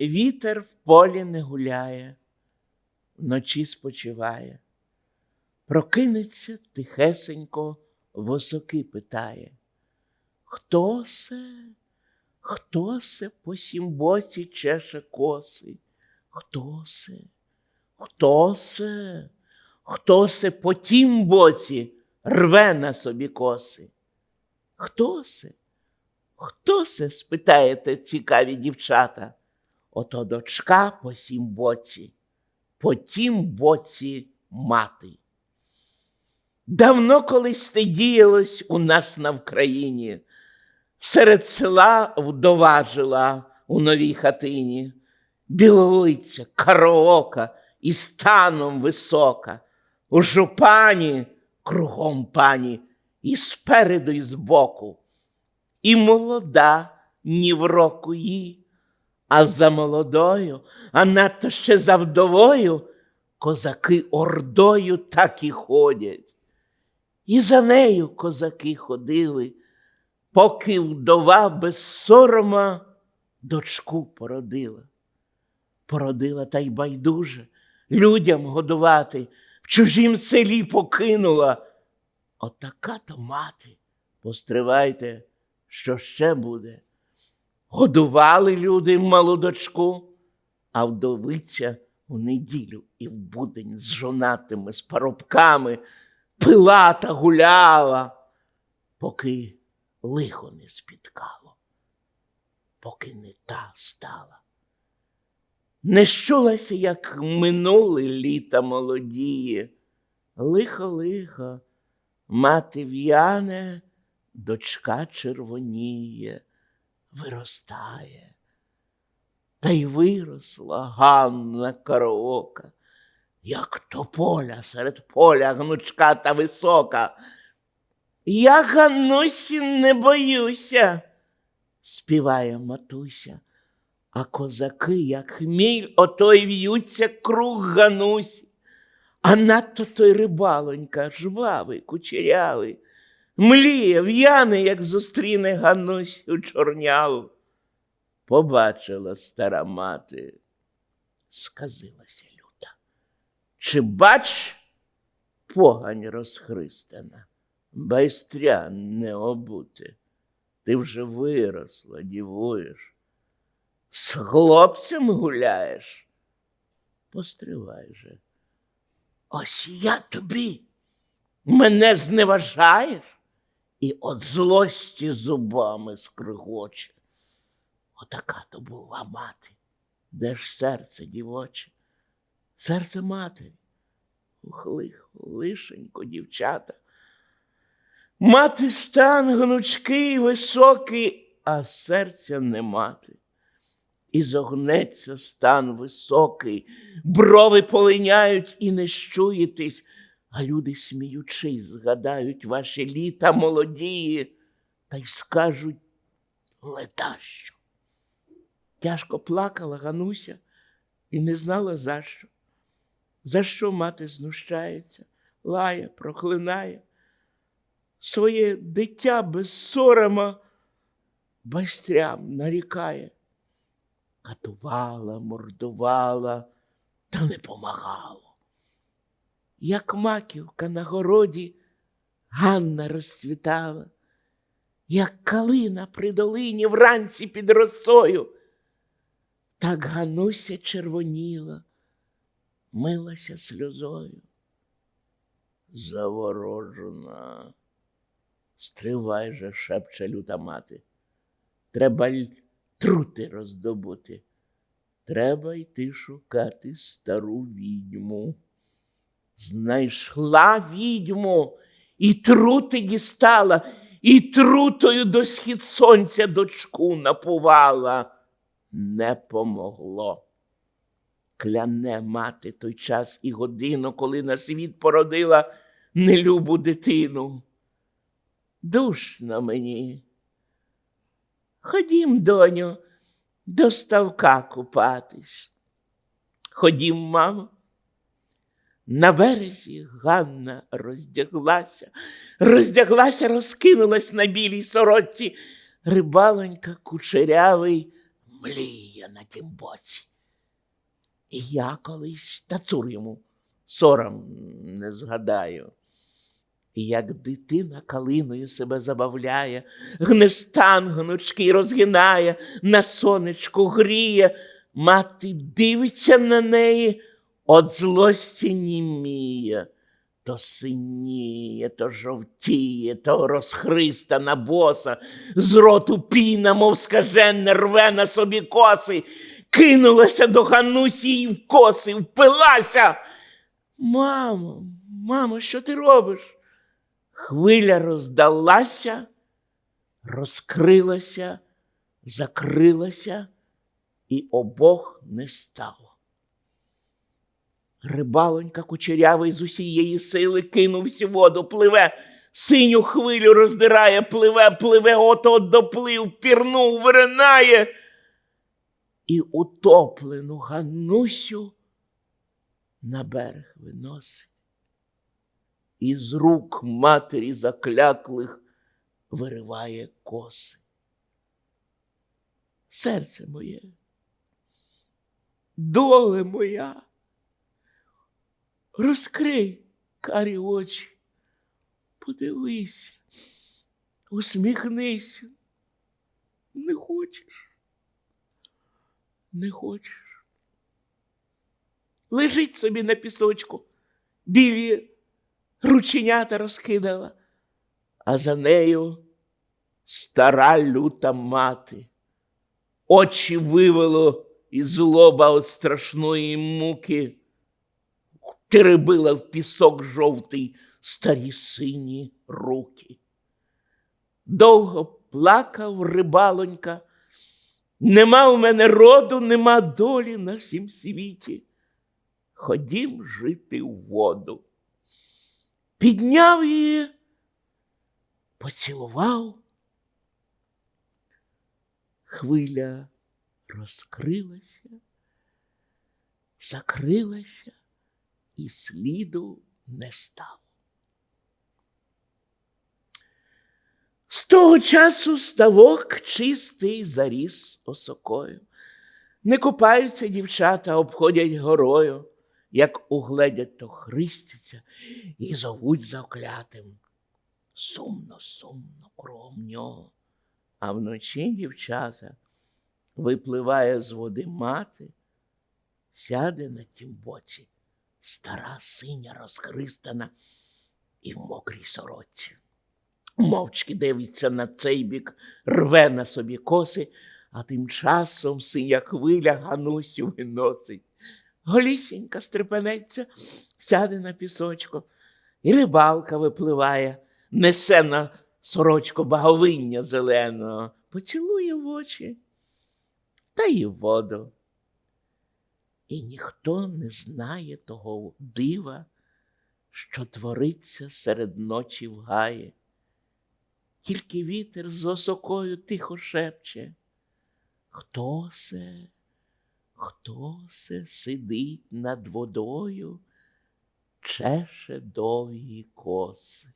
Вітер в полі не гуляє, вночі спочиває. Прокинеться тихесенько, восоки питає. Хто се, хто се по сім боці чеше коси? Хто се, хто се, хто се по тім боці рве на собі коси? Хто се? Хто се? спитаєте цікаві дівчата. Ото дочка по сім боці, по тім боці мати. Давно колись те діялось у нас на Вкраїні. Серед села вдова жила у новій хатині, білолиця, кароока і станом висока, у жупані кругом пані, і спереду, і збоку. І молода ні в року їй, а за молодою, а надто ще за вдовою, козаки ордою так і ходять. І за нею козаки ходили, поки вдова без сорома дочку породила. Породила та й байдуже людям годувати, в чужім селі покинула. Отака то мати, постривайте, що ще буде. Годували люди малу дочку, а вдовиця у неділю і в будень з жонатими, з парубками пила та гуляла, поки лихо не спіткало, поки не та стала. Не щулася, як минули літа молодіє, лихо-лихо, мати в'яне, дочка червоніє, виростає. Та й виросла Ганна караока, як тополя серед поля гнучка та висока. Я Ганусі не боюся, співає матуся, а козаки, як хміль, ото й в'ються круг Ганусі. А надто той рибалонька, жвавий, кучерявий, мліє, в'яне, як зустріне Ганусю чорняву. Побачила стара мати, сказилася люта. Чи бач, погань розхристана, байстря не обути. Ти вже виросла, дівуєш. З хлопцем гуляєш. Постривай же. Ось я тобі мене зневажаєш і от злості зубами скригоче. Отака то була мати. Де ж серце дівоче? Серце матері. Ух, лишенько, дівчата. Мати стан гнучкий, високий, а серця не мати. І зогнеться стан високий, брови полиняють і не щуєтесь, а люди, сміючись, згадають ваші літа молодії, та й скажуть ледащо. Тяжко плакала Гануся і не знала за що. За що мати знущається, лає, проклинає своє дитя без сорома байстрям нарікає. Катувала, мордувала, та не помагало. Як маківка на городі Ганна розцвітала, як калина при долині вранці під росою. Так Гануся червоніла, милася сльозою. Заворожена. Стривай же, шепче люта мати. Треба й трути роздобути. Треба йти шукати стару відьму. Знайшла відьму і трути дістала, і трутою до схід сонця дочку напувала. Не помогло. Кляне мати той час і годину, коли на світ породила нелюбу дитину. Душно мені. Ходім, доню, до ставка купатись. Ходім, мамо. На березі Ганна роздяглася, роздяглася, розкинулась на білій сорочці. Рибалонька кучерявий мліє на тім боці. І я колись та цур йому сором не згадаю. Як дитина калиною себе забавляє, гне стан гнучки розгинає, на сонечку гріє, мати дивиться на неї, от злості німіє. То синіє, то жовтіє, то розхристана боса, з роту піна, мов скаженне, рве на собі коси, кинулася до Ганусі і в коси, впилася. Мамо, мамо, що ти робиш? Хвиля роздалася, розкрилася, закрилася, і обох не стало. Рибалонька кучерявий з усієї сили кинувся в воду, пливе, синю хвилю роздирає, пливе, пливе, ото доплив, пірнув, виринає. І утоплену Ганусю на берег виносить. Із рук матері закляклих вириває коси. Серце моє, доле моя. Розкрий карі очі, подивися, усміхнися. Не хочеш, не хочеш. Лежить собі на пісочку, білі рученята розкидала, а за нею стара люта мати. Очі вивело із лоба от страшної муки теребила в пісок жовтий старі сині руки. Довго плакав рибалонька, нема в мене роду, нема долі на всім світі. Ходім жити в воду. Підняв її, поцілував. Хвиля розкрилася, закрилася і сліду не стало. З того часу ставок чистий заріс осокою. Не купаються дівчата, обходять горою, як угледять, то христяться і зовуть заклятим. Сумно, сумно кругом нього. А вночі дівчата випливає з води мати, сяде на тім боці стара синя розхристана і в мокрій сорочці. Мовчки дивиться на цей бік, рве на собі коси, а тим часом синя хвиля Ганусю виносить. Голісінька стрепенеться, сяде на пісочку, і рибалка випливає, несе на сорочку баговиння зеленого, поцілує в очі та й в воду. І ніхто не знає того дива, що твориться серед ночі в гаї. Тільки вітер з осокою тихо шепче. Хто се, хто се сидить над водою, чеше довгі коси.